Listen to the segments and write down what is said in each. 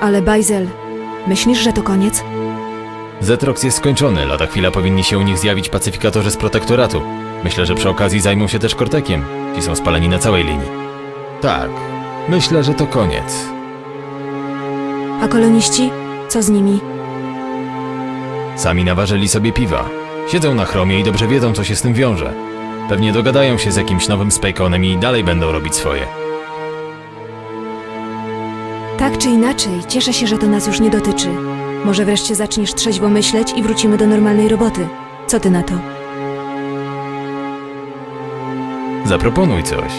Ale Bajzel, myślisz, że to koniec? Zetrox jest skończony, lada chwila powinni się u nich zjawić pacyfikatorzy z protektoratu. Myślę, że przy okazji zajmą się też Kortekiem. Ci są spaleni na całej linii. Tak, myślę, że to koniec. A koloniści? Co z nimi? Sami naważyli sobie piwa. Siedzą na chromie i dobrze wiedzą, co się z tym wiąże. Pewnie dogadają się z jakimś nowym Spejkonem i dalej będą robić swoje. Tak czy inaczej, cieszę się, że to nas już nie dotyczy. Może wreszcie zaczniesz trzeźwo myśleć i wrócimy do normalnej roboty. Co ty na to? Zaproponuj coś.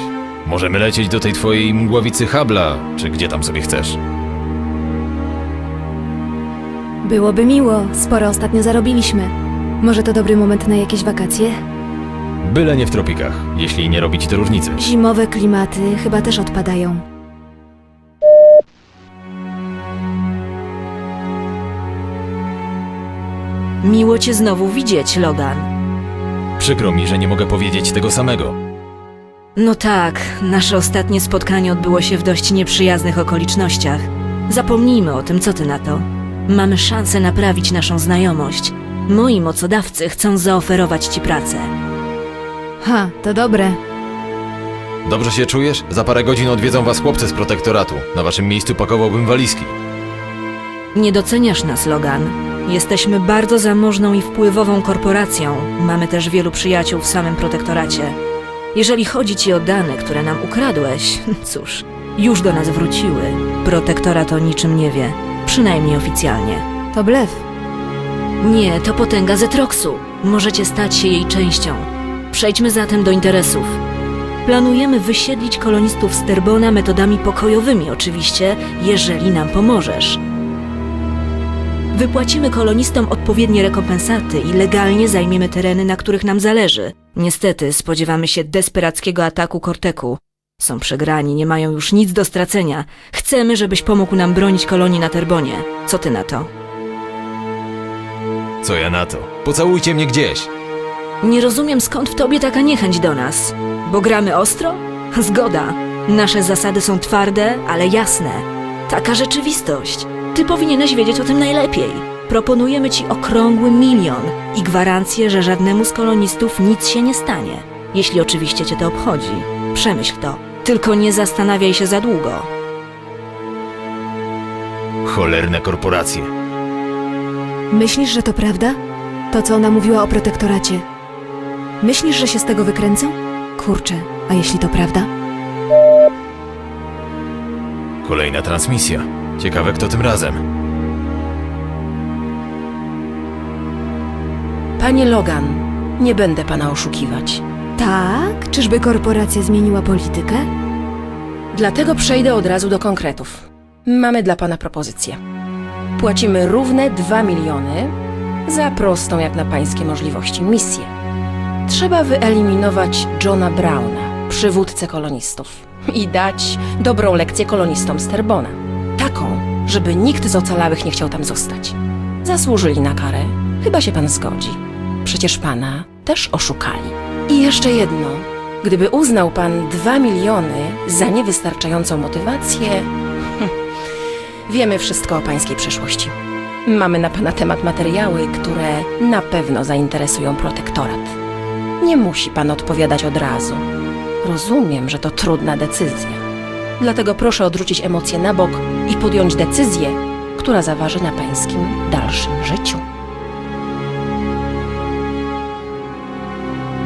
Możemy lecieć do tej twojej mgławicy Habla, czy gdzie tam sobie chcesz. Byłoby miło, sporo ostatnio zarobiliśmy. Może to dobry moment na jakieś wakacje? Byle nie w tropikach, jeśli nie robi ci to różnicy. Zimowe klimaty chyba też odpadają. Miło cię znowu widzieć, Logan. Przykro mi, że nie mogę powiedzieć tego samego. No tak, nasze ostatnie spotkanie odbyło się w dość nieprzyjaznych okolicznościach. Zapomnijmy o tym, co ty na to. Mamy szansę naprawić naszą znajomość. Moi mocodawcy chcą zaoferować ci pracę. Ha, to dobre. Dobrze się czujesz? Za parę godzin odwiedzą was chłopcy z protektoratu. Na waszym miejscu pakowałbym walizki. Nie doceniasz nas, Logan. Jesteśmy bardzo zamożną i wpływową korporacją. Mamy też wielu przyjaciół w samym protektoracie. Jeżeli chodzi ci o dane, które nam ukradłeś, cóż, już do nas wróciły. Protektorat o niczym nie wie, przynajmniej oficjalnie. To blef. Nie, to potęga Zetroxu. Możecie stać się jej częścią. Przejdźmy zatem do interesów. Planujemy wysiedlić kolonistów z Terbona metodami pokojowymi, oczywiście, jeżeli nam pomożesz. Wypłacimy kolonistom odpowiednie rekompensaty i legalnie zajmiemy tereny, na których nam zależy. Niestety, spodziewamy się desperackiego ataku Korteku. Są przegrani, nie mają już nic do stracenia. Chcemy, żebyś pomógł nam bronić kolonii na Terbonie. Co ty na to? Co ja na to? Pocałujcie mnie gdzieś. Nie rozumiem skąd w tobie taka niechęć do nas. Bo gramy ostro? Zgoda. Nasze zasady są twarde, ale jasne. Taka rzeczywistość. Ty powinieneś wiedzieć o tym najlepiej. Proponujemy ci okrągły milion i gwarancję, że żadnemu z kolonistów nic się nie stanie. Jeśli oczywiście cię to obchodzi. Przemyśl to. Tylko nie zastanawiaj się za długo. Cholerne korporacje. Myślisz, że to prawda? To, co ona mówiła o protektoracie. Myślisz, że się z tego wykręcą? Kurczę, a jeśli to prawda? Kolejna transmisja. Ciekawe kto tym razem. Panie Logan, nie będę pana oszukiwać. Tak? Czyżby korporacja zmieniła politykę? Dlatego przejdę od razu do konkretów. Mamy dla pana propozycję. Płacimy równe 2 miliony za prostą jak na pańskie możliwości misję. Trzeba wyeliminować Johna Browna, przywódcę kolonistów, i dać dobrą lekcję kolonistom z Terbona. Taką, żeby nikt z ocalałych nie chciał tam zostać. Zasłużyli na karę. Chyba się pan zgodzi. Przecież pana też oszukali. I jeszcze jedno. Gdyby uznał pan dwa miliony za niewystarczającą motywację, hm, wiemy wszystko o pańskiej przeszłości. Mamy na pana temat materiały, które na pewno zainteresują protektorat. Nie musi pan odpowiadać od razu. Rozumiem, że to trudna decyzja. Dlatego proszę odrzucić emocje na bok i podjąć decyzję, która zaważy na pańskim dalszym życiu.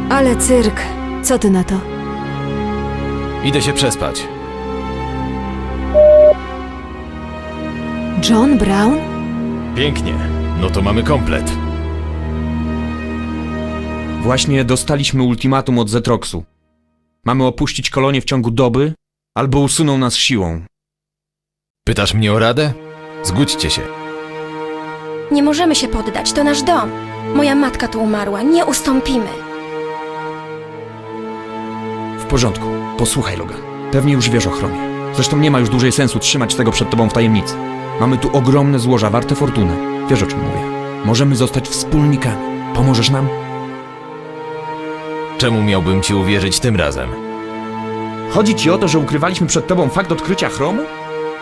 Ale cyrk, co ty na to? Idę się przespać. John Brown? Pięknie. No to mamy komplet. Właśnie dostaliśmy ultimatum od Zetroxu. Mamy opuścić kolonię w ciągu doby, albo usuną nas siłą. Pytasz mnie o radę? Zgódźcie się. Nie możemy się poddać, to nasz dom. Moja matka tu umarła, nie ustąpimy. W porządku, posłuchaj, Logan. Pewnie już wiesz o chromie. Zresztą nie ma już dłużej sensu trzymać tego przed tobą w tajemnicy. Mamy tu ogromne złoża warte fortunę. Wiesz o czym mówię. Możemy zostać wspólnikami. Pomożesz nam? Czemu miałbym ci uwierzyć tym razem? Chodzi ci o to, że ukrywaliśmy przed tobą fakt odkrycia chromu?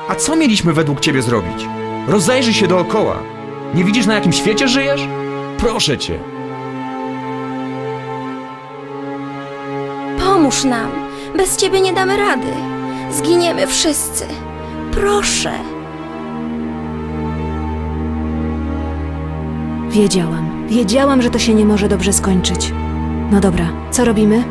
A co mieliśmy według ciebie zrobić? Rozejrzyj się dookoła. Nie widzisz, na jakim świecie żyjesz? Proszę cię. Pomóż nam. Bez ciebie nie damy rady. Zginiemy wszyscy. Proszę. Wiedziałam. Wiedziałam, że to się nie może dobrze skończyć. No dobra, co robimy?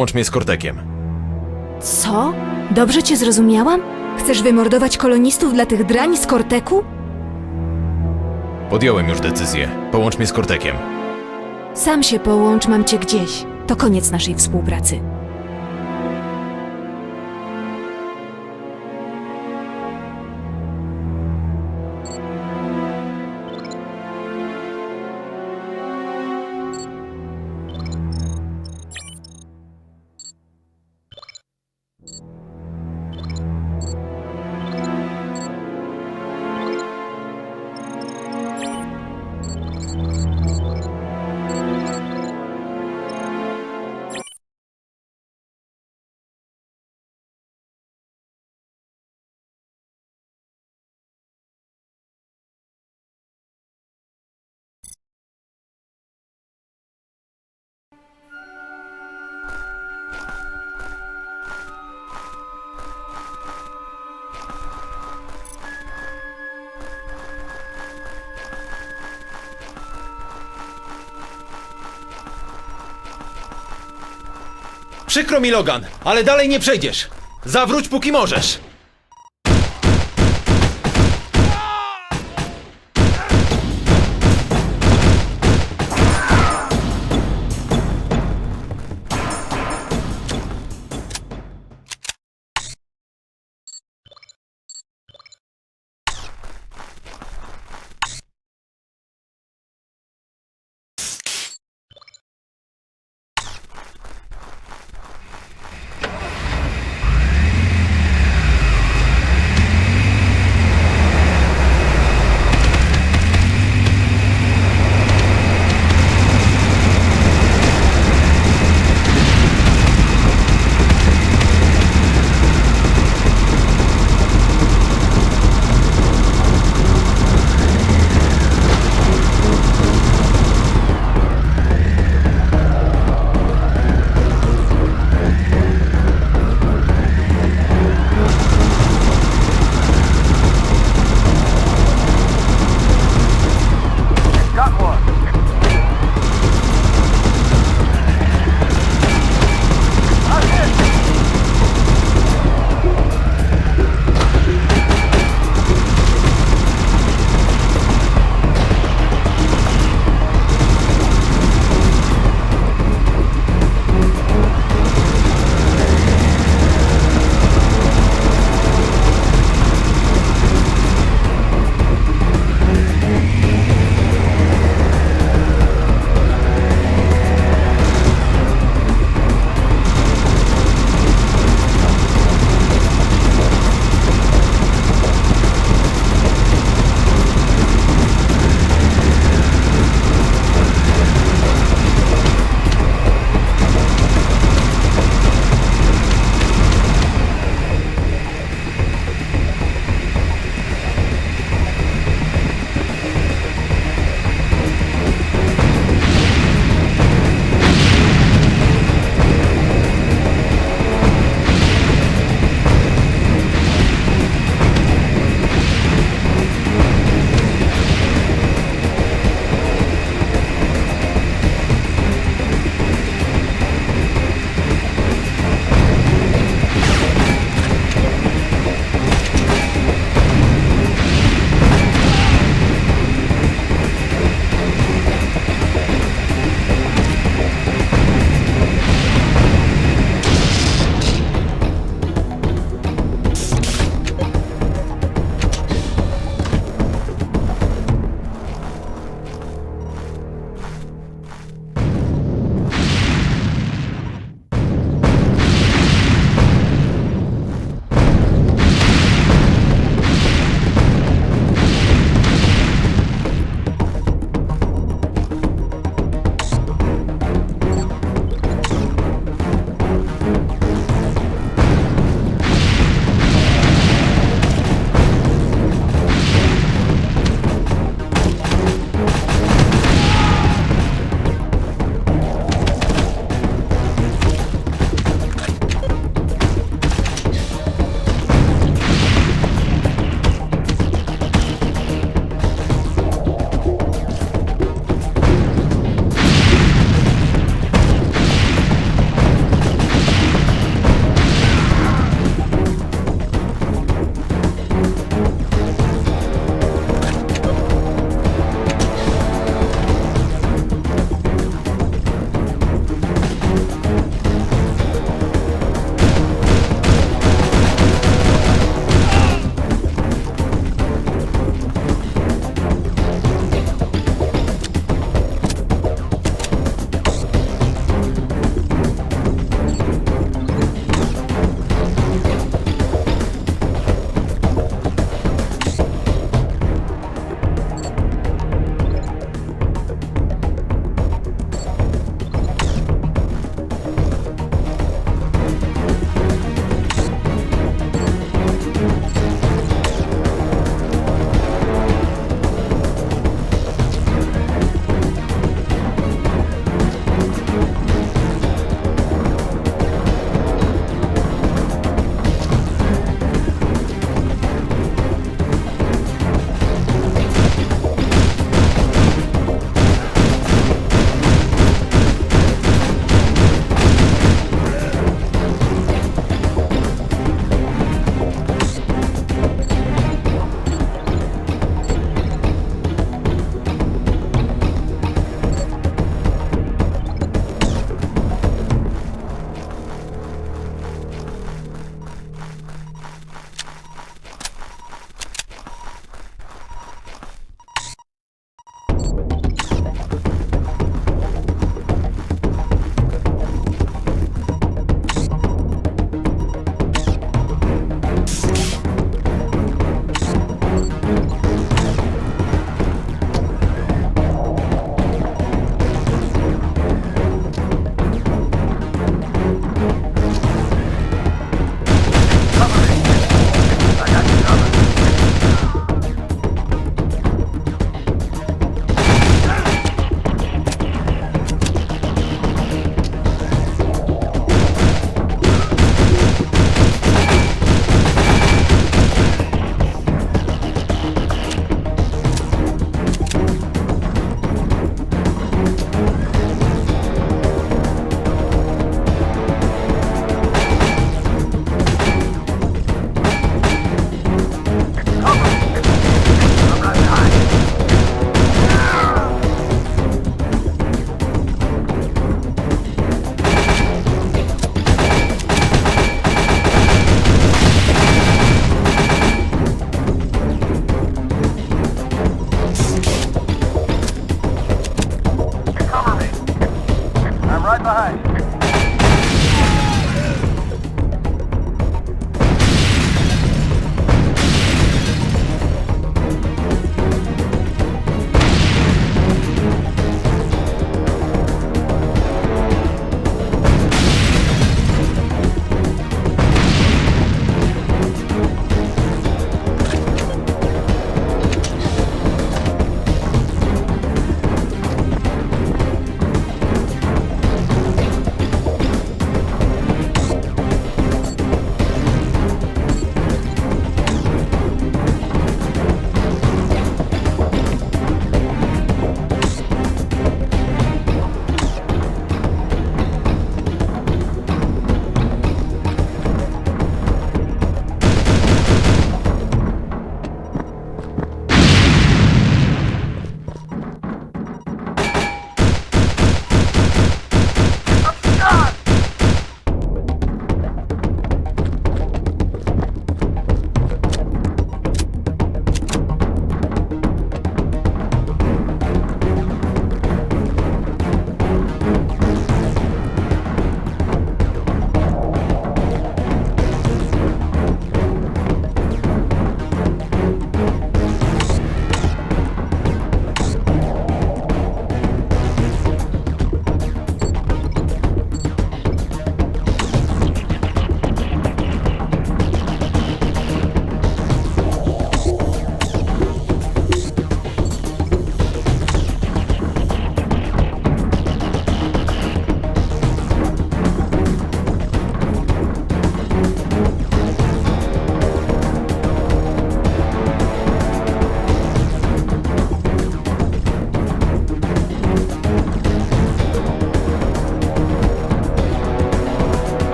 Połącz mnie z Kortekiem. Co? Dobrze cię zrozumiałam? Chcesz wymordować kolonistów dla tych drań z Korteku? Podjąłem już decyzję. Połącz mnie z Kortekiem. Sam się połącz, mam cię gdzieś. To koniec naszej współpracy. Przykro mi, Logan, ale dalej nie przejdziesz. Zawróć, póki możesz.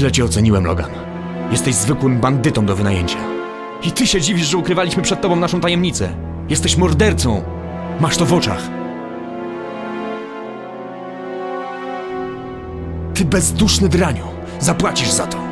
Źle cię oceniłem, Logan. Jesteś zwykłym bandytą do wynajęcia. I ty się dziwisz, że ukrywaliśmy przed tobą naszą tajemnicę. Jesteś mordercą. Masz to w oczach. Ty bezduszny draniu. Zapłacisz za to.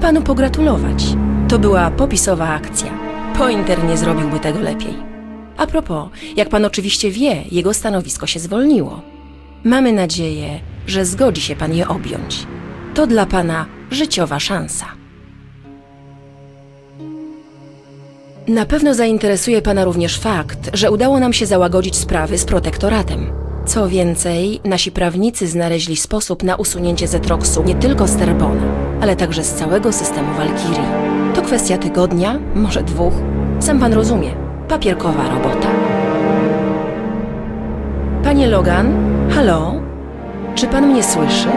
Panu pogratulować. To była popisowa akcja. Pointer nie zrobiłby tego lepiej. A propos, jak pan oczywiście wie, jego stanowisko się zwolniło. Mamy nadzieję, że zgodzi się pan je objąć. To dla pana życiowa szansa. Na pewno zainteresuje pana również fakt, że udało nam się załagodzić sprawy z protektoratem. Co więcej, nasi prawnicy znaleźli sposób na usunięcie Zetroxu nie tylko z Terbona, ale także z całego systemu Valkyrie. To kwestia tygodnia, może dwóch. Sam pan rozumie. Papierkowa robota. Panie Logan, halo? Czy pan mnie słyszy?